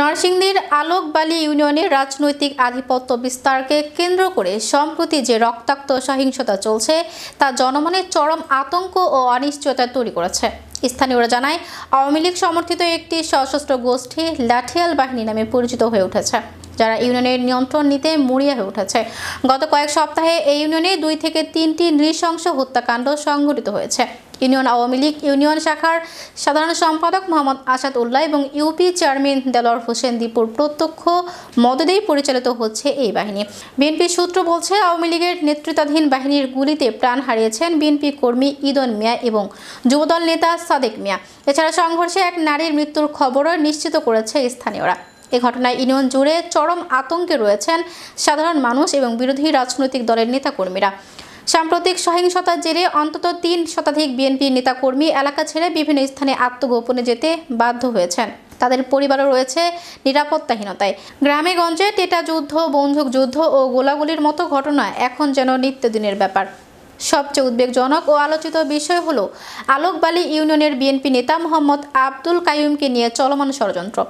নরসিংদীর আলোকবালি ইউনিয়নে রাজনৈতিক আধিপত্য বিস্তারকে কেন্দ্র করে সম্প্রতি যে রক্তাক্ত সহিংসতা চলছে, তা জনমনে চরম আতঙ্ক ও অনিশ্চয়তা তৈরি করেছে। স্থানীয়রা জানায়, আওয়ামী লীগ সমর্থিত একটি সশস্ত্র গোষ্ঠী লাঠিয়াল বাহিনী নামে পরিচিত হয়ে উঠেছে। যারা ইউনিয়নের নিয়ন্ত্রণ নিতে মরিয়া হয়ে উঠেছে। গত কয়েক সপ্তাহে এই ইউনিয়নে দুই থেকে তিনটি নৃশংস হত্যাকাণ্ড সংঘটিত হয়েছে। ইউনিয়ন আওয়ামী লীগ, ইউনিয়ন শাখার সাধারণ সম্পাদক মোহাম্মদ আসাদ উল্লাহ এবং ইউপি চেয়ারম্যান দেলোয়ার হোসেন দীপুর প্রত্যক্ষ মদদেই পরিচালিত হচ্ছে এই বাহিনী। বিএনপি সূত্র বলছে, আওয়ামী লীগের নেতৃত্বাধীন বাহিনীর গুলিতে প্রাণ হারিয়েছেন বিএনপি কর্মী ইদন মিয়া এবং যুবদল নেতা সাদেক মিয়া। এছাড়া সংঘর্ষে এক নারীর মৃত্যুর খবরও নিশ্চিত করেছে স্থানীয়রা। এ ঘটনায় ইউনিয়ন জুড়ে চরম আতঙ্কে রয়েছেন সাধারণ মানুষ এবং বিরোধী রাজনৈতিক দলের নেতাকর্মীরা। সাম্প্রতিক সহিংসতার জেরে অন্তত তিন শতাধিক বিএনপি নেতাকর্মী এলাকা ছেড়ে বিভিন্ন স্থানে আত্মগোপনে যেতে বাধ্য হয়েছেন। তাদের পরিবারও রয়েছে নিরাপত্তাহীনতায়। গ্রামে গঞ্জে টেটা যুদ্ধ, বন্দুক যুদ্ধ ও গোলাগুলির মতো ঘটনা এখন যেন নিত্যদিনের ব্যাপার। সবচেয়ে উদ্বেগজনক ও আলোচিত বিষয় হলো, আলোকবালি ইউনিয়নের বিএনপি নেতা মোহাম্মদ আব্দুল কাইয়ুমকে নিয়ে চলমান ষড়যন্ত্র।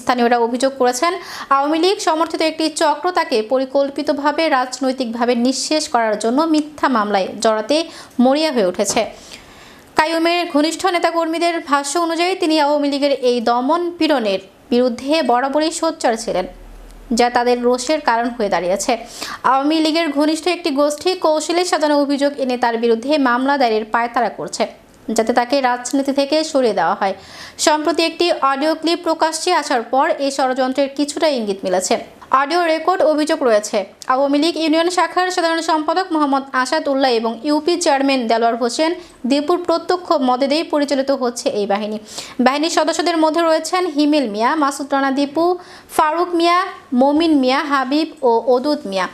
স্থানীয়রা অভিযোগ করেছেন, আওয়ামী লীগ সমর্থিত একটি চক্র তাকে পরিকল্পিতভাবে, রাজনৈতিকভাবে নিঃশেষ করার জন্য মিথ্যা মামলায় জড়াতে মরিয়া হয়ে উঠেছে। কাইয়ুমের ঘনিষ্ঠ নেতাকর্মীদের ভাষ্য অনুযায়ী তিনি আওয়ামী লীগের এই দমন পীড়নের বিরুদ্ধে বরাবরই সোচ্চার ছিলেন, যা তাদের রোষের কারণ হয়ে দাঁড়িয়েছে। আওয়ামী লীগের ঘনিষ্ঠ একটি গোষ্ঠী কৌশলে সাজানো অভিযোগ এনে তার বিরুদ্ধে মামলা দায়েরের পায়তারা করছে। যাতে তাকে রাজনীতি থেকে সরিয়ে দেওয়া হয়। সম্প্রতি একটি অডিও ক্লিপ প্রকাশ্যে আসার পর এই ষড়যন্ত্রের কিছুটা ইঙ্গিত মিলেছে। অডিও রেকর্ড অভিযোগ রয়েছে। আওয়ামী লীগ ইউনিয়ন শাখার সাধারণ সম্পাদক মোহাম্মদ আসাদ উল্লাহ এবং ইউপি চেয়ারম্যান দেলোয়ার হোসেন দীপুর প্রত্যক্ষ মদদেই পরিচালিত হচ্ছে এই বাহিনী। বাহিনীর সদস্যদের মধ্যে রয়েছেন হিমেল মিয়া, মাসুদ রানা দীপু, ফারুক মিয়া, মমিন মিয়া, হাবিব ও ওদুদ মিয়া।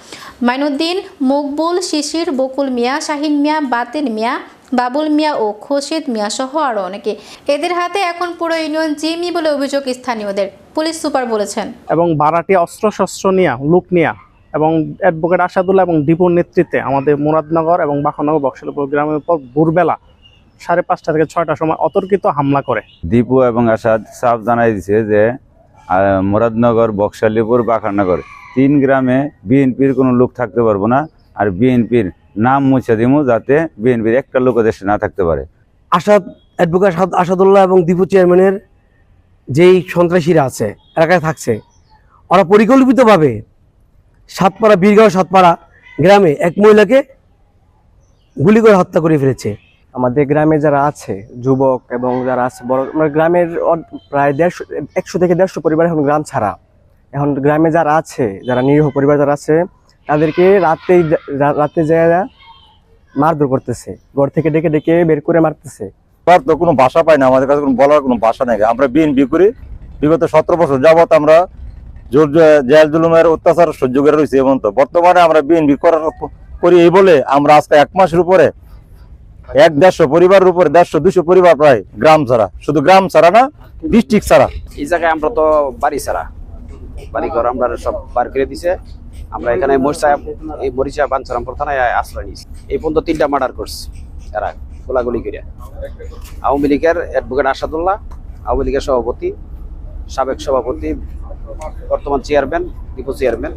মাইনুদ্দিন, মকবুল, শিশির, বকুল মিয়া, শাহিন মিয়া বাতেন মিয়া বাবুল মিয়া ও খোরশেদ মিয়া সহ আরও অনেকে। এদের হাতে এখন পুরো ইউনিয়ন জিমি বলে অভিযোগ স্থানীয়দের। পুলিশ সুপার বলেছেন। এবং বারাটি অস্ত্রশস্ত্র নিয়ে লুক নিয়ে এবং অ্যাডভোকেট আসাদুল্লাহ এবং দীপুর নেতৃত্বে আমাদের মুরাদনগর এবং বাখনগর বক্সলপুর গ্রামের উপর ভোরবেলা সাড়ে পাঁচটা থেকে ছয়টার সময় অতর্কিত হামলা করে। দীপু এবং আসাদ সাফ জানাই দিছে যে মুরাদনগর বক্সালিপুর বাখারনগর তিন গ্রামে বিএনপির কোনো লোক থাকতে পারব না। আর বিএনপির নাম মুছে দিমু যাতে বিএনপির একটা লোক দেশে না থাকতে পারে। আসাদ অ্যাডভোকেট আসাদুল্লাহ এবং দীপু চেয়ারম্যানের যেই সন্ত্রাসীরা আছে এলাকায় থাকছে ওরা পরিকল্পিতভাবে সাতপাড়া বীরগাঁও সাতপাড়া গ্রামে এক মহিলাকে গুলি করে হত্যা করে ফেলেছে। আমাদের গ্রামে যারা আছে যুবক এবং যারা আছে বড় আমরা গ্রামের প্রায় দেড়শো একশো থেকে দেড়শো পরিবার এখন গ্রাম ছাড়া। এখন গ্রামে যারা আছে যারা নিরীহ পরিবার যারা আছে তাদেরকে রাতেই রা- রাতে যায় মারধর করতেছে। ঘর থেকে ডেকে ডেকে বের করে মারতেছে। বলার তো কোনো ভাষা পাই না আমাদের কাছে কোনো বলার কোনো ভাষা নেই। আমরা বিএনপি করি বিগত সতেরো বছর যাবত আমরা জোর জেল জুলুমের অত্যাচার সহ্য করে রয়েছি এবং তো বর্তমানে আমরা বিএনপি করার করি এই বলে আমরা আজকে এক মাসের উপরে এক দেড়শো পরিবারের উপরে দেড়শো দুশো পরিবার প্রায় গ্রাম ছাড়া। শুধু গ্রাম ছাড়া না ডিস্ট্রিক্ট ছাড়া। এই জায়গায় আমরা তো বাড়ি ছাড়া। বাড়ি ঘর আমরা সব বার করে দিছে। আমরা এখানে মরিচা এই মরিচা বাঞ্ছারামপুর থানায় আশ্রয় নিয়েছি। এই পর্যন্ত তিনটা মার্ডার করছে এরা গোলাগুলি করে। আওয়ামী লীগের অ্যাডভোকেট আসাদুল্লাহ, আওয়ামী লীগের সভাপতি, সাবেক সভাপতি, বর্তমান চেয়ারম্যান দীপু চেয়ারম্যান